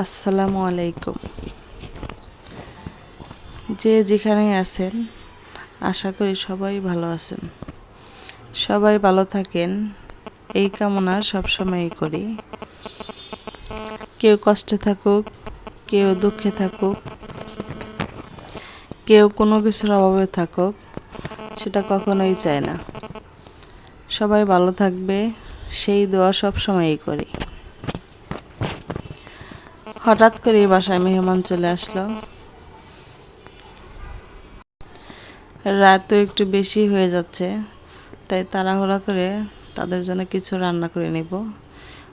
আসসালামু আলাইকুম। যে যেখানে আছেন, আশা করি সবাই ভালো আছেন। সবাই ভালো থাকেন, এই কামনা সবসময়ই করি। কেউ কষ্টে থাকুক, কেউ দুঃখে থাকুক, কেউ কোনো কিছুর অভাবে থাকুক, সেটা কখনোই চায় না। সবাই ভালো থাকবে, সেই দোয়া সবসময়ই করি। হঠাৎ করে এই বাসায় মেহমান চলে আসলো। রাতও একটু বেশি হয়ে যাচ্ছে, তাই তাড়াহুড়া করে তাদের জন্য কিছু রান্না করে নেব।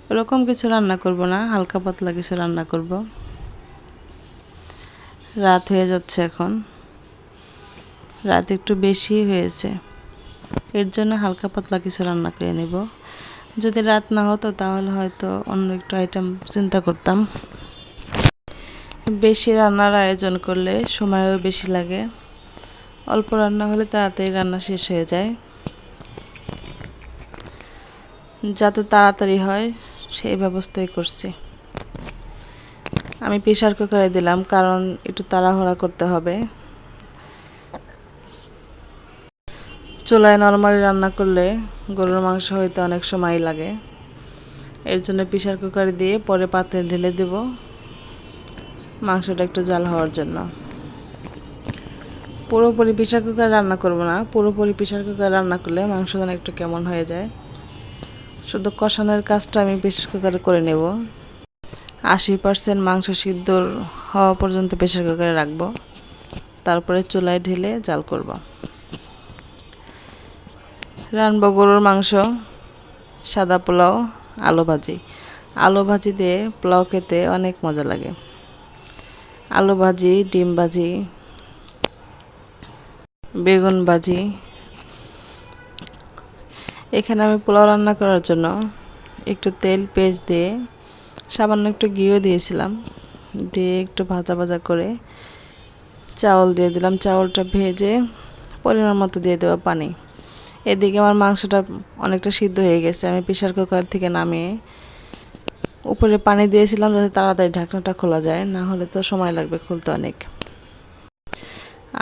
ওরকম কিছু রান্না করব না, হালকা পাতলা কিছু রান্না করব। রাত হয়ে যাচ্ছে এখন। রাত একটু বেশি হয়েছে, এর জন্য হালকা পাতলা কিছু রান্না করে নেব। যদি রাত না হতো তাহলে হয়তো অন্য একটু আইটেম চিন্তা করতাম। বেশি রান্নার আয়োজন করলে সময়ও বেশি লাগে। অল্প রান্না হলে তাড়াতাড়ি রান্না শেষ হয়ে যায়। যাতে তাড়াতাড়ি হয়, সেই ব্যবস্থাই করছি। আমি প্রেশার কুকারে দিলাম, কারণ একটু তাড়াহড়া করতে হবে। চুলায় নর্মালি রান্না করলে গরুর মাংস হইতে অনেক সময় লাগে। এর জন্য প্রেশার কুকারে দিয়ে পরে পাত্রে ঢেলে দেব। মাংসটা একটু জাল হওয়ার জন্য। পুরোপুরি প্রেশার কুকারে রান্না করব না, পুরোপুরি প্রেশার কুকার রান্না করলে মাংস যেন একটু কেমন হয়ে যায়। শুধু কষানোর কাজটা আমি প্রেশার কুকারে করে নেব। আশি পার্সেন্ট মাংস সিদ্ধর হওয়া পর্যন্ত প্রেশার কুকারে রাখব। তারপরে চুলায় ঢেলে জাল করব। রানবো গরুর মাংস, সাদা পোলাও, আলু ভাজি। আলু ভাজি দিয়ে পোলাও খেতে অনেক মজা লাগে। আলু ভাজি, ডিম ভাজি, বেগুন ভাজি। এখানে আমি পোলাও রান্না করার জন্য একটু তেল পেঁয়াজ দিয়ে সামান্য একটু ঘিও দিয়েছিলাম। দিয়ে একটু ভাজা ভাজা করে চাউল দিয়ে দিলাম। চাউলটা ভেজে পরিমাণ মতো দিয়ে দেওয়া পানি। এদিকে আমার মাংসটা অনেকটা সিদ্ধ হয়ে গেছে। আমি প্রেশার কুকার থেকে নামিয়ে উপরে পানি দিয়েছিলাম যাতে তাড়াতাড়ি ঢাকনাটা খোলা যায়, না হলে তো সময় লাগবে খুলতে অনেক।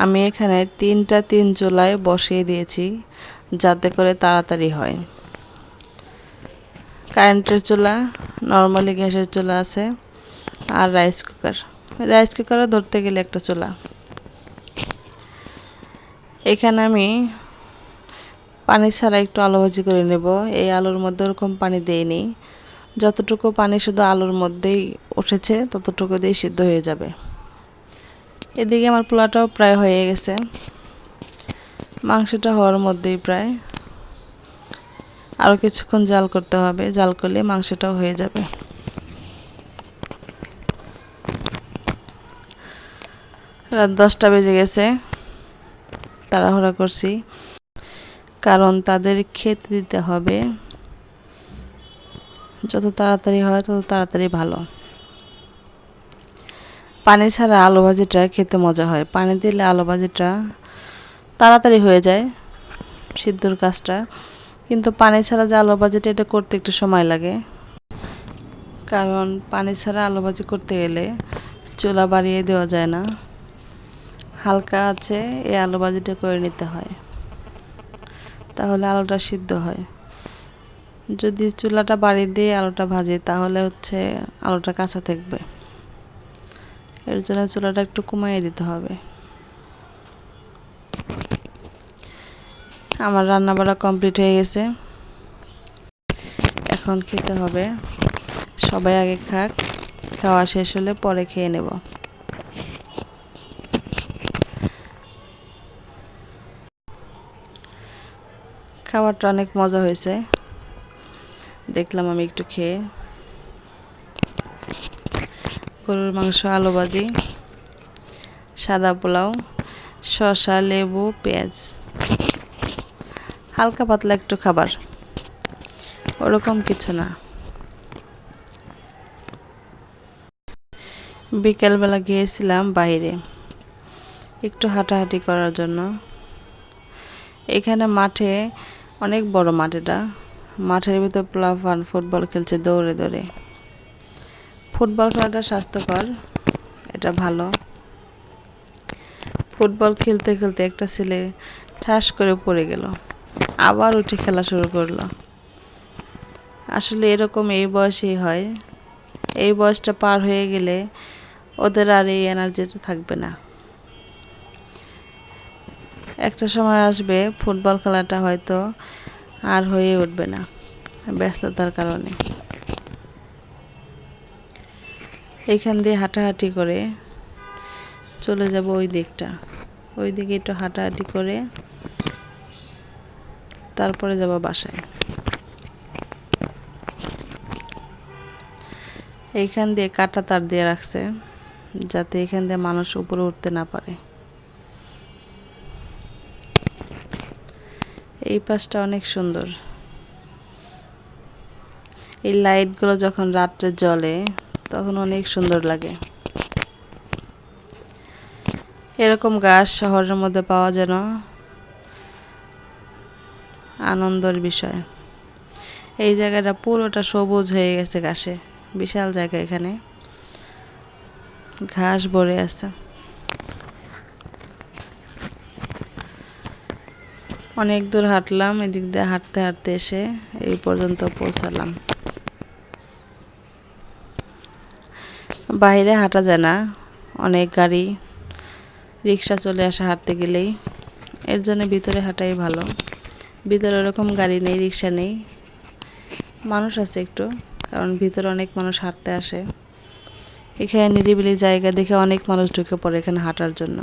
আমি এখানে তিনটা তিন চুলায় বসিয়ে দিয়েছি, যাতে করে তাড়াতাড়ি হয়। কারেন্টের চুলা, নর্মালি গ্যাসের চুলা আছে, আর রাইস কুকার। রাইস কুকারও ধরতে গেলে একটা চুলা। এখানে আমি পানি ছাড়া একটু আলু ভাজি করে নেব। এই আলুর মধ্যে ওরকম পানি দিইনি। যতটুকু পানি শুধু আলুর মধ্যেই উঠেছে, ততটুকু দিয়ে সিদ্ধ হয়ে যাবে। এদিকে আমার পোলাটাও প্রায় হয়ে গেছে। মাংসটা হওয়ার মধ্যেই প্রায়। আরও কিছুক্ষণ জাল করতে হবে, জাল করলে মাংসটাও হয়ে যাবে। রাত দশটা বেজে গেছে। তাড়াহুড়া করছি। কারণ তাদের খেতে দিতে হবে। যত তাড়াতাড়ি হয় তত তাড়াতাড়ি ভালো। পানি ছাড়া আলু ভাজিটা খেতে মজা হয়। পানি দিলে আলু ভাজিটা তাড়াতাড়ি হয়ে যায় সিদ্ধর কাজটা। কিন্তু পানি ছাড়া যে আলু ভাজিটা, এটা করতে একটু সময় লাগে। কারণ পানি ছাড়া আলু ভাজি করতে গেলে চুলা বাড়িয়ে দেওয়া যায় না। হালকা আছে, এই আলু ভাজিটা করে নিতে হয়। তাহলে আলুটা সিদ্ধ হয়। যদি চুলাটা বাড়িয়ে দিয়ে আলুটা ভাজি, তাহলে হচ্ছে আলুটা কাঁচা থাকবে। এর জন্য চুলাটা একটু কমাইয়ে দিতে হবে। আমার রান্না বাড়া কমপ্লিট হয়ে গেছে। এখন খেতে হবে। সবাই আগে খাক, খাওয়া শেষ হলে পরে খেয়ে নেব। খাবারটা অনেক মজা হয়েছে। দেখলাম আমি একটু খেয়ে। গরুর মাংস, আলু ভাজি, সাদা পোলাও, শসা, লেবু, পেঁয়াজ। হালকা পাতলা একটু খাবার। ওরকম কিছু না। বিকেলবেলা গিয়েছিলাম বাইরে। একটু হাঁটাহাঁটি করার জন্য। এখানে মাঠে অনেক বড় মাঠ এটা। মাঠের ভিতর প্লাফান ফুটবল খেলছে দৌড়ে দৌড়ে। ফুটবল খেলাটা স্বাস্থ্যকর, এটা ভালো। ফুটবল খেলতে খেলতে একটা ছেলে ঠাস করে পড়ে গেল, আবার উঠে খেলা শুরু করল। আসলে এরকম এই বয়সেই হয়। এই বয়সটা পার হয়ে গেলে ওদের আর এই এনার্জিটা থাকবে না। একটা সময় আসবে, ফুটবল খেলাটা হয়তো আর হয়ে উঠবে না, ব্যস্ততার কারণে। এইখান দিয়ে হাঁটাহাঁটি করে চলে যাব ওই দিকটা। ওই দিকে একটু হাঁটাহাঁটি করে তারপরে যাব বাসায়। এইখান দিয়ে কাটা তার দিয়ে রাখছে, যাতে এখান দিয়ে মানুষ উপরে উঠতে না পারে। এই পাশটা অনেক সুন্দর। এই লাইটগুলো যখন রাত্রে জ্বলে, তখন অনেক সুন্দর লাগে। এরকম গাছ শহরের মধ্যে পাওয়া যেন আনন্দের বিষয়। এই জায়গাটা পুরোটা সবুজ হয়ে গেছে ঘাসে বিশাল জায়গা এখানে। ঘাস ভরে আছে। অনেক দূর হাঁটলাম, এদিক দিয়ে হাঁটতে হাঁটতে এসে এই পর্যন্ত পৌঁছালাম। বাইরে হাঁটা যায় না, অনেক গাড়ি, রিক্সা চলে আসে হাঁটতে গেলেই। এর জন্য ভিতরে হাঁটাই ভালো। ভিতরে ওরকম গাড়ি নেই, রিক্সা নেই। মানুষ আছে একটু, কারণ ভিতরে অনেক মানুষ হাঁটতে আসে। এখানে নিরিবিলি জায়গা দেখে অনেক মানুষ ঢুকে পড়ে এখানে হাঁটার জন্য।